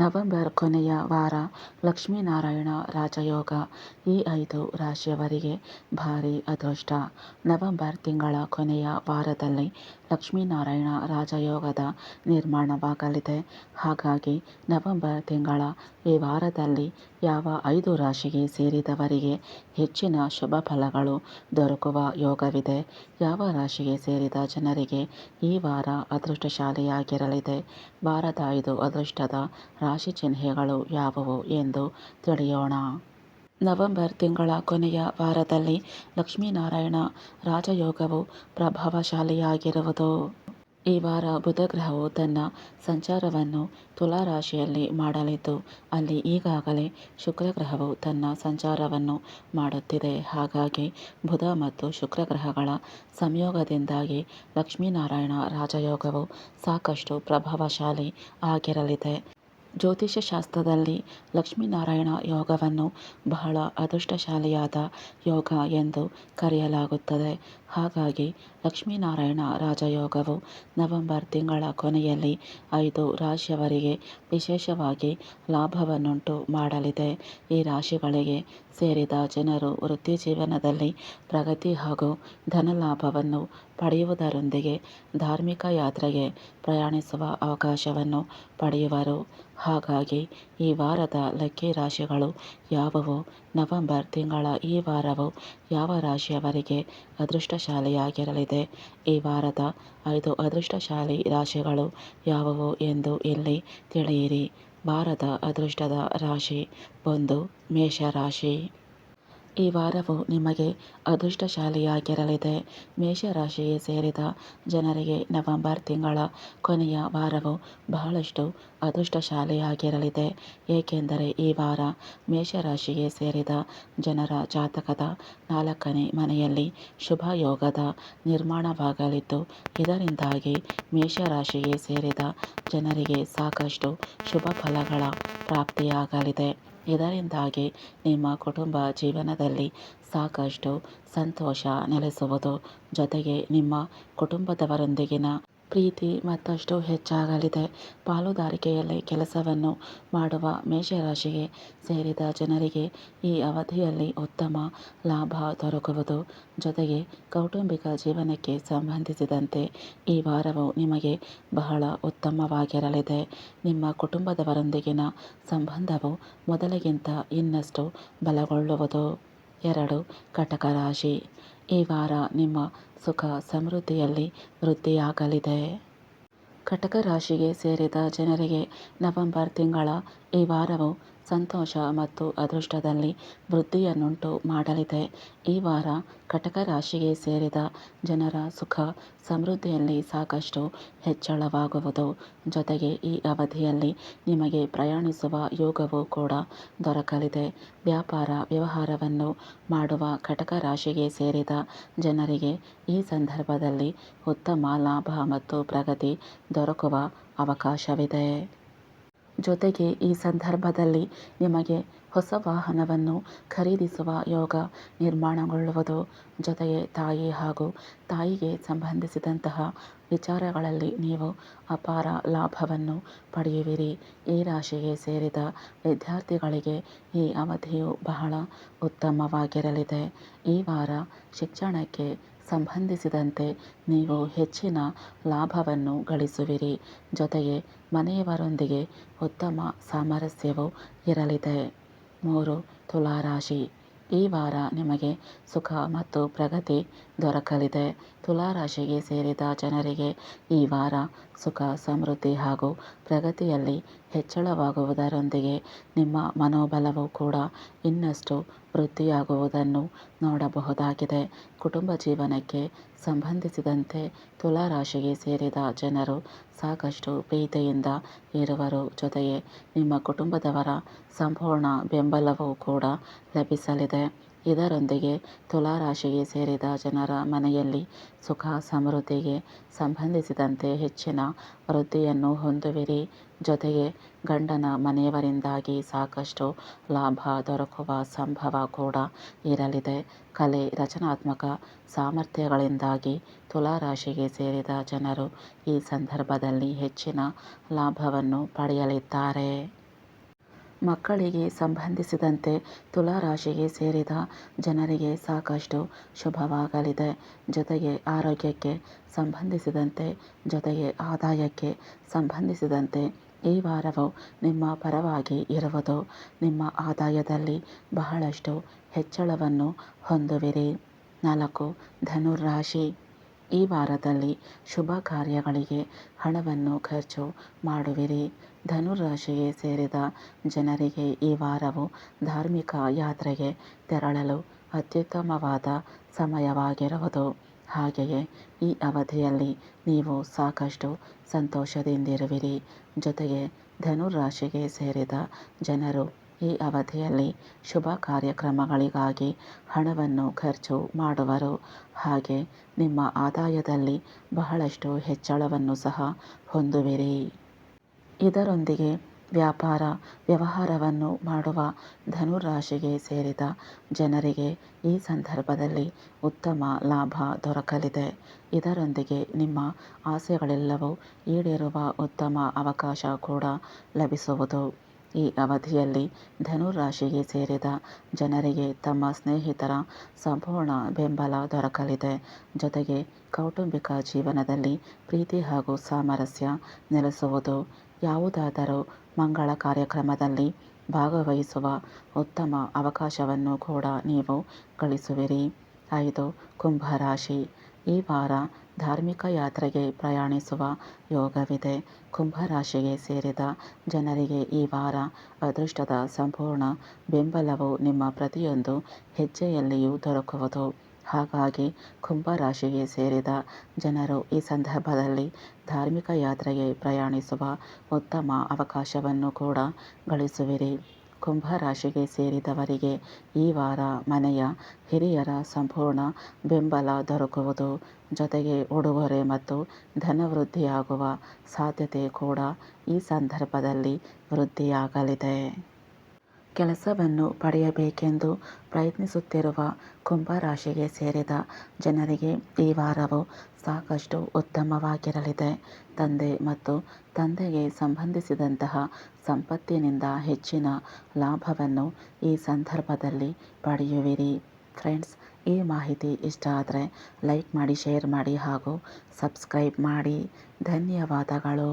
November ಕೊನೆಯ ವಾರ ಲಕ್ಷ್ಮೀನಾರಾಯಣ ರಾಜಯೋಗ ಈ ಐದು ರಾಶಿಯವರಿಗೆ ಭಾರಿ ಅದೃಷ್ಟ. ನವೆಂಬರ್ ತಿಂಗಳ ಕೊನೆಯ ವಾರದಲ್ಲಿ ಲಕ್ಷ್ಮೀನಾರಾಯಣ ರಾಜಯೋಗದ ನಿರ್ಮಾಣವಾಗಲಿದೆ. ಹಾಗಾಗಿ ನವೆಂಬರ್ ತಿಂಗಳ ಈ ವಾರದಲ್ಲಿ ಯಾವ ಐದು ರಾಶಿಗೆ ಸೇರಿದವರಿಗೆ ಹೆಚ್ಚಿನ ಶುಭ ಫಲಗಳು ದೊರಕುವ ಯೋಗವಿದೆ. ಯಾವ ರಾಶಿಗೆ ಸೇರಿದ ಜನರಿಗೆ ಈ ವಾರ ಅದೃಷ್ಟಶಾಲಿಯಾಗಿರಲಿದೆ. ವಾರದ ಐದು ಅದೃಷ್ಟದ ರಾಶಿ ಚಿಹ್ನೆಗಳು ಯಾವುವು ಎಂದು ತಿಳಿಯೋಣ. ನವೆಂಬರ್ ತಿಂಗಳ ಕೊನೆಯ ವಾರದಲ್ಲಿ ಲಕ್ಷ್ಮೀನಾರಾಯಣ ರಾಜಯೋಗವು ಪ್ರಭಾವಶಾಲಿಯಾಗಿರುವುದು. ಈ ವಾರ ಬುಧ ಗ್ರಹವು ತನ್ನ ಸಂಚಾರವನ್ನು ತುಲಾ ರಾಶಿಯಲ್ಲಿ ಮಾಡಲಿದ್ದು, ಅಲ್ಲಿ ಈಗಾಗಲೇ ಶುಕ್ರ ಗ್ರಹವು ತನ್ನ ಸಂಚಾರವನ್ನು ಮಾಡುತ್ತಿದೆ. ಹಾಗಾಗಿ ಬುಧ ಮತ್ತು ಶುಕ್ರ ಗ್ರಹಗಳ ಸಂಯೋಗದಿಂದಾಗಿ ಲಕ್ಷ್ಮೀನಾರಾಯಣ ರಾಜಯೋಗವು ಸಾಕಷ್ಟು ಪ್ರಭಾವಶಾಲಿ ಆಗಿರಲಿದೆ. ಜ್ಯೋತಿಷ್ಯ ಶಾಸ್ತ್ರದಲ್ಲಿ ಲಕ್ಷ್ಮೀನಾರಾಯಣ ಯೋಗವನ್ನು ಬಹಳ ಅದೃಷ್ಟಶಾಲಿಯಾದ ಯೋಗ ಎಂದು ಕರೆಯಲಾಗುತ್ತದೆ. ಹಾಗಾಗಿ ಲಕ್ಷ್ಮೀನಾರಾಯಣ ರಾಜಯೋಗವು ನವೆಂಬರ್ ತಿಂಗಳ ಕೊನೆಯಲ್ಲಿ ಐದು ರಾಶಿಯವರಿಗೆ ವಿಶೇಷವಾಗಿ ಲಾಭವನ್ನುಂಟು ಮಾಡಲಿದೆ. ಈ ರಾಶಿಗಳಿಗೆ ಸೇರಿದ ಜನರು ವೃತ್ತಿ ಜೀವನದಲ್ಲಿ ಪ್ರಗತಿ ಹಾಗೂ ಧನಲಾಭವನ್ನು ಪಡೆಯುವುದರೊಂದಿಗೆ ಧಾರ್ಮಿಕ ಯಾತ್ರೆಗೆ ಪ್ರಯಾಣಿಸುವ ಅವಕಾಶವನ್ನು ಪಡೆಯುವರು. ಹಾಗಾಗಿ ಈ ವಾರದ ಲಕ್ಕಿ ರಾಶಿಗಳು ಯಾವುವು? ನವೆಂಬರ್ ತಿಂಗಳ ಈ ವಾರವು ಯಾವ ರಾಶಿಯವರಿಗೆ ಅದೃಷ್ಟಶಾಲಿಯಾಗಿರಲಿದೆ? ಈ ವಾರದ ಐದು ಅದೃಷ್ಟಶಾಲಿ ರಾಶಿಗಳು ಯಾವುವು ಎಂದು ಇಲ್ಲಿ ತಿಳಿಯಿರಿ. ವಾರದ ಅದೃಷ್ಟದ ರಾಶಿ ಒಂದು ಮೇಷರಾಶಿ. ಈ ವಾರವು ನಿಮಗೆ ಅದೃಷ್ಟಶಾಲಿಯಾಗಿರಲಿದೆ. ಮೇಷರಾಶಿಗೆ ಸೇರಿದ ಜನರಿಗೆ ನವೆಂಬರ್ ತಿಂಗಳ ಕೊನೆಯ ವಾರವು ಬಹಳಷ್ಟು ಅದೃಷ್ಟಶಾಲಿಯಾಗಿರಲಿದೆ. ಏಕೆಂದರೆ ಈ ವಾರ ಮೇಷರಾಶಿಗೆ ಸೇರಿದ ಜನರ ಜಾತಕದ ನಾಲ್ಕನೇ ಮನೆಯಲ್ಲಿ ಶುಭ ಯೋಗದ ನಿರ್ಮಾಣವಾಗಲಿದ್ದು, ಇದರಿಂದಾಗಿ ಮೇಷರಾಶಿಗೆ ಸೇರಿದ ಜನರಿಗೆ ಸಾಕಷ್ಟು ಶುಭ ಫಲಗಳ ಪ್ರಾಪ್ತಿಯಾಗಲಿದೆ. ಇದರಿಂದಾಗಿ ನಿಮ್ಮ ಕುಟುಂಬ ಜೀವನದಲ್ಲಿ ಸಾಕಷ್ಟು ಸಂತೋಷ ನೆಲೆಸುವುದು. ಜೊತೆಗೆ ನಿಮ್ಮ ಕುಟುಂಬದವರೊಂದಿಗಿನ ಪ್ರೀತಿ ಮತ್ತಷ್ಟು ಹೆಚ್ಚಾಗಲಿದೆ. ಪಾಲುದಾರಿಕೆಯಲ್ಲಿ ಕೆಲಸವನ್ನು ಮಾಡುವ ಮೇಷರಾಶಿಗೆ ಸೇರಿದ ಜನರಿಗೆ ಈ ಅವಧಿಯಲ್ಲಿ ಉತ್ತಮ ಲಾಭ ದೊರಕುವುದು. ಜೊತೆಗೆ ಕೌಟುಂಬಿಕ ಜೀವನಕ್ಕೆ ಸಂಬಂಧಿಸಿದಂತೆ ಈ ವಾರವು ನಿಮಗೆ ಬಹಳ ಉತ್ತಮವಾಗಿರಲಿದೆ. ನಿಮ್ಮ ಕುಟುಂಬದವರೊಂದಿಗಿನ ಸಂಬಂಧವು ಮೊದಲಿಗಿಂತ ಇನ್ನಷ್ಟು ಬಲಗೊಳ್ಳುವುದು. ಎರಡು, ಕಟಕ ರಾಶಿ. ಈ ವಾರ ನಿಮ್ಮ ಸುಖ ಸಮೃದ್ಧಿಯಲ್ಲಿ ವೃದ್ಧಿಯಾಗಲಿದೆ. ಕಟಕ ರಾಶಿಗೆ ಸೇರಿದ ಜನರಿಗೆ ನವೆಂಬರ್ ತಿಂಗಳ ಈ ವಾರವು ಸಂತೋಷ ಮತ್ತು ಅದೃಷ್ಟದಲ್ಲಿ ವೃದ್ಧಿಯನ್ನುಂಟು ಮಾಡಲಿದೆ. ಈ ವಾರ ಕಟಕ ರಾಶಿಗೆ ಸೇರಿದ ಜನರ ಸುಖ ಸಮೃದ್ಧಿಯಲ್ಲಿ ಸಾಕಷ್ಟು ಹೆಚ್ಚಳವಾಗುವುದು. ಜೊತೆಗೆ ಈ ಅವಧಿಯಲ್ಲಿ ನಿಮಗೆ ಪ್ರಯಾಣಿಸುವ ಯೋಗವೂ ಕೂಡ ದೊರಕಲಿದೆ. ವ್ಯಾಪಾರ ವ್ಯವಹಾರವನ್ನು ಮಾಡುವ ಕಟಕ ರಾಶಿಗೆ ಸೇರಿದ ಜನರಿಗೆ ಈ ಸಂದರ್ಭದಲ್ಲಿ ಉತ್ತಮ ಲಾಭ ಮತ್ತು ಪ್ರಗತಿ ದೊರಕುವ ಅವಕಾಶವಿದೆ. ಜೊತೆಗೆ ಈ ಸಂದರ್ಭದಲ್ಲಿ ನಿಮಗೆ ಹೊಸ ವಾಹನವನ್ನು ಖರೀದಿಸುವ ಯೋಗ ನಿರ್ಮಾಣಗೊಳ್ಳುವುದು ಜೊತೆಗೆ ತಾಯಿ ಹಾಗೂ ತಾಯಿಗೆ ಸಂಬಂಧಿಸಿದಂತಹ ವಿಚಾರಗಳಲ್ಲಿ ನೀವು ಅಪಾರ ಲಾಭವನ್ನು ಪಡೆಯುವಿರಿ. ಈ ರಾಶಿಗೆ ಸೇರಿದ ವಿದ್ಯಾರ್ಥಿಗಳಿಗೆ ಈ ಅವಧಿಯು ಬಹಳ ಉತ್ತಮವಾಗಿರಲಿದೆ. ಈ ವಾರ ಶಿಕ್ಷಣಕ್ಕೆ ಸಂಬಂಧಿಸಿದಂತೆ ನೀವು ಹೆಚ್ಚಿನ ಲಾಭವನ್ನು ಗಳಿಸುವಿರಿ. ಜೊತೆಗೆ ಮನೆಯವರೊಂದಿಗೆ ಉತ್ತಮ ಸಾಮರಸ್ಯವು ಇರಲಿದೆ. ಮೂರು, ತುಲಾರಾಶಿ. ಈ ವಾರ ನಿಮಗೆ ಸುಖ ಮತ್ತು ಪ್ರಗತಿ ದೊರಕಲಿದೆ. ತುಲಾರಾಶಿಗೆ ಸೇರಿದ ಜನರಿಗೆ ಈ ವಾರ ಸುಖ, ಸಮೃದ್ಧಿ ಹಾಗೂ ಪ್ರಗತಿಯಲ್ಲಿ ಹೆಚ್ಚಳವಾಗುವುದರೊಂದಿಗೆ ನಿಮ್ಮ ಮನೋಬಲವೂ ಕೂಡ ಇನ್ನಷ್ಟು ವೃದ್ಧಿಯಾಗುವುದನ್ನು ನೋಡಬಹುದಾಗಿದೆ. ಕುಟುಂಬ ಜೀವನಕ್ಕೆ ಸಂಬಂಧಿಸಿದಂತೆ ತುಲಾರಾಶಿಗೆ ಸೇರಿದ ಜನರು ಸಾಕಷ್ಟು ಪ್ರೀತಿಯಿಂದ ಇರುವರು ಜೊತೆಗೆ ನಿಮ್ಮ ಕುಟುಂಬದವರ ಸಂಪೂರ್ಣ ಬೆಂಬಲವೂ ಕೂಡ ಲಭಿಸಲಿದೆ. ಇದರೊಂದಿಗೆ ತುಲಾರಾಶಿಗೆ ಸೇರಿದ ಜನರ ಮನೆಯಲ್ಲಿ ಸುಖ, ಸಮೃದ್ಧಿಗೆ ಸಂಬಂಧಿಸಿದಂತೆ ಹೆಚ್ಚಿನ ವೃದ್ಧಿಯನ್ನು ಹೊಂದುವಿರಿ. ಜೊತೆಗೆ ಗಂಡನ ಮನೆಯವರಿಂದಾಗಿ ಸಾಕಷ್ಟು ಲಾಭ ದೊರಕುವ ಸಂಭವ ಕೂಡ ಇರಲಿದೆ. ಕಲೆ, ರಚನಾತ್ಮಕ ಸಾಮರ್ಥ್ಯಗಳಿಂದಾಗಿ ತುಲಾರಾಶಿಗೆ ಸೇರಿದ ಜನರು ಈ ಸಂದರ್ಭದಲ್ಲಿ ಹೆಚ್ಚಿನ ಲಾಭವನ್ನು ಪಡೆಯಲಿದ್ದಾರೆ. ಮಕ್ಕಳಿಗೆ ಸಂಬಂಧಿಸಿದಂತೆ ತುಲಾ ರಾಶಿಗೆ ಸೇರಿದ ಜನರಿಗೆ ಸಾಕಷ್ಟು ಶುಭವಾಗಲಿದೆ. ಜೊತೆಗೆ ಆರೋಗ್ಯಕ್ಕೆ ಸಂಬಂಧಿಸಿದಂತೆ, ಜೊತೆಗೆ ಆದಾಯಕ್ಕೆ ಸಂಬಂಧಿಸಿದಂತೆ ಈ ವಾರವು ನಿಮ್ಮ ಪರವಾಗಿ ಇರುವುದು. ನಿಮ್ಮ ಆದಾಯದಲ್ಲಿ ಬಹಳಷ್ಟು ಹೆಚ್ಚಳವನ್ನು ಹೊಂದುವಿರಿ. ನಾಲ್ಕು ಧನುರಾಶಿ ಈ ವಾರದಲ್ಲಿ ಶುಭ ಕಾರ್ಯಗಳಿಗೆ ಹಣವನ್ನು ಖರ್ಚು ಮಾಡುವಿರಿ. ಧನುರಾಶಿಗೆ ಸೇರಿದ ಜನರಿಗೆ ಈ ವಾರವು ಧಾರ್ಮಿಕ ಯಾತ್ರೆಗೆ ತೆರಳಲು ಅತ್ಯುತ್ತಮವಾದ ಸಮಯವಾಗಿರುವುದು. ಹಾಗೆಯೇ ಈ ಅವಧಿಯಲ್ಲಿ ನೀವು ಸಾಕಷ್ಟು ಸಂತೋಷದಿಂದಿರುವಿರಿ. ಜೊತೆಗೆ ಧನುರಾಶಿಗೆ ಸೇರಿದ ಜನರು ಈ ಅವಧಿಯಲ್ಲಿ ಶುಭ ಕಾರ್ಯಕ್ರಮಗಳಿಗಾಗಿ ಹಣವನ್ನು ಖರ್ಚು ಮಾಡುವರು. ಹಾಗೆ ನಿಮ್ಮ ಆದಾಯದಲ್ಲಿ ಬಹಳಷ್ಟು ಹೆಚ್ಚಳವನ್ನು ಸಹ ಹೊಂದುವಿರಿ. ಇದರೊಂದಿಗೆ ವ್ಯಾಪಾರ, ವ್ಯವಹಾರವನ್ನು ಮಾಡುವ ಧನುರಾಶಿಗೆ ಸೇರಿದ ಜನರಿಗೆ ಈ ಸಂದರ್ಭದಲ್ಲಿ ಉತ್ತಮ ಲಾಭ ದೊರಕಲಿದೆ. ಇದರೊಂದಿಗೆ ನಿಮ್ಮ ಆಸೆಗಳೆಲ್ಲವೂ ಈಡೇರುವ ಉತ್ತಮ ಅವಕಾಶ ಕೂಡ ಲಭಿಸುವುದು. ಈ ಅವಧಿಯಲ್ಲಿ ಧನುರಾಶಿಗೆ ಸೇರಿದ ಜನರಿಗೆ ತಮ್ಮ ಸ್ನೇಹಿತರ ಸಂಪೂರ್ಣ ಬೆಂಬಲ ದೊರಕಲಿದೆ. ಜೊತೆಗೆ ಕೌಟುಂಬಿಕ ಜೀವನದಲ್ಲಿ ಪ್ರೀತಿ ಹಾಗೂ ಸಾಮರಸ್ಯ ನೆಲೆಸುವುದು ಯಾವುದಾದರೂ ಮಂಗಳ ಕಾರ್ಯಕ್ರಮದಲ್ಲಿ ಭಾಗವಹಿಸುವ ಉತ್ತಮ ಅವಕಾಶವನ್ನು ಕೂಡ ನೀವು ಗಳಿಸುವಿರಿ. ಐದು, ಕುಂಭರಾಶಿ. ಈ ವಾರ ಧಾರ್ಮಿಕ ಯಾತ್ರೆಗೆ ಪ್ರಯಾಣಿಸುವ ಯೋಗವಿದೆ. ಕುಂಭರಾಶಿಗೆ ಸೇರಿದ ಜನರಿಗೆ ಈ ವಾರ ಅದೃಷ್ಟದ ಸಂಪೂರ್ಣ ಬೆಂಬಲವು ನಿಮ್ಮ ಪ್ರತಿಯೊಂದು ಹೆಜ್ಜೆಯಲ್ಲಿಯೂ ದೊರಕುವುದು. ಹಾಗಾಗಿ ಕುಂಭರಾಶಿಗೆ ಸೇರಿದ ಜನರು ಈ ಸಂದರ್ಭದಲ್ಲಿ ಧಾರ್ಮಿಕ ಯಾತ್ರೆಗೆ ಪ್ರಯಾಣಿಸುವ ಉತ್ತಮ ಅವಕಾಶವನ್ನು ಕೂಡ ಗಳಿಸುವಿರಿ. ಕುಂಭ ರಾಶಿಗೆ ಸೇರಿದವರಿಗೆ ಈ ವಾರ ಮನೆಯ ಹಿರಿಯರ ಸಂಪೂರ್ಣ ಬೆಂಬಲ ದೊರಕುವುದು, ಜೊತೆಗೆ ಉಡುಗೊರೆ ಮತ್ತು ಧನವೃದ್ಧಿಯಾಗುವ ಸಾಧ್ಯತೆ ಕೂಡ ಈ ಸಂದರ್ಭದಲ್ಲಿ ವೃದ್ಧಿಯಾಗಲಿದೆ. ಕೆಲಸವನ್ನು ಪಡೆಯಬೇಕೆಂದು ಪ್ರಯತ್ನಿಸುತ್ತಿರುವ ಕುಂಭರಾಶಿಗೆ ಸೇರಿದ ಜನರಿಗೆ ಈ ವಾರವು ಸಾಕಷ್ಟು ಉತ್ತಮವಾಗಿರಲಿದೆ. ತಂದೆ ಮತ್ತು ತಂದೆಗೆ ಸಂಬಂಧಿಸಿದಂತಹ ಸಂಪತ್ತಿನಿಂದ ಹೆಚ್ಚಿನ ಲಾಭವನ್ನು ಈ ಸಂದರ್ಭದಲ್ಲಿ ಪಡೆಯುವಿರಿ. ಫ್ರೆಂಡ್ಸ್, ಈ ಮಾಹಿತಿ ಇಷ್ಟ ಆದರೆ ಲೈಕ್ ಮಾಡಿ, ಶೇರ್ ಮಾಡಿ ಹಾಗೂ ಸಬ್ಸ್ಕ್ರೈಬ್ ಮಾಡಿ. ಧನ್ಯವಾದಗಳು.